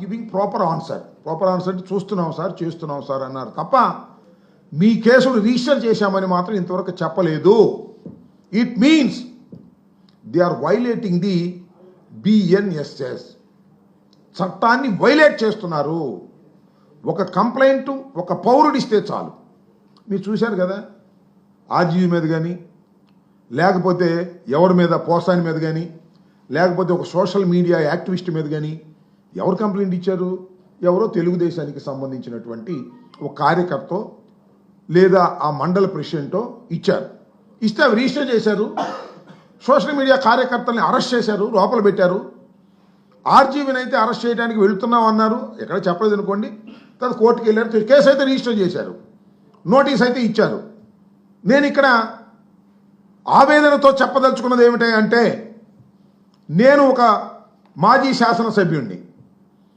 Giving proper answer proper answer అంటే చూస్తున్నాం sir చేస్తున్నాం సార్ అన్నారు. తప్ప మీ కేసులు రిజిస్టర్ చేశామని మాత్రం ఇంతవరకు చెప్పలేదు. It means they are violating the BNSS చట్టాన్ని వైలేట్ చేస్తున్నారు. ఒక కంప్లైంట్ ఒక పౌరుడు ఇస్తే చాలు. మీరు చూశారు కదా? ఆర్జీవీ మీద కానీ లేకపోతే ఎవరి మీద పోసాని మీద కానీ లేకపోతే ఒక సోషల్ మీడియా యాక్టివిస్ట్ మీద కానీ ఎవరు కంప్లైంట్ ఇచ్చారు? ఎవరో తెలుగుదేశానికి సంబంధించినటువంటి ఒక కార్యకర్త లేదా ఆ మండల ప్రెసిడెంటో ఇచ్చారు. ఇస్తే అవి రిజిస్టర్ చేశారు. సోషల్ మీడియా కార్యకర్తల్ని అరెస్ట్ చేశారు లోపల పెట్టారు. ఆర్జీవిని అయితే అరెస్ట్ చేయడానికి వెళుతున్నాం అన్నారు. ఎక్కడ చెప్పలేదు అనుకోండి. తర్వాత కోర్టుకి వెళ్ళారు. కేసు అయితే రిజిస్టర్ చేశారు. నోటీస్ అయితే ఇచ్చారు. నేను ఇక్కడ ఆవేదనతో చెప్పదలుచుకున్నది ఏమిటంటే నేను ఒక మాజీ శాసనసభ్యుణ్ణి.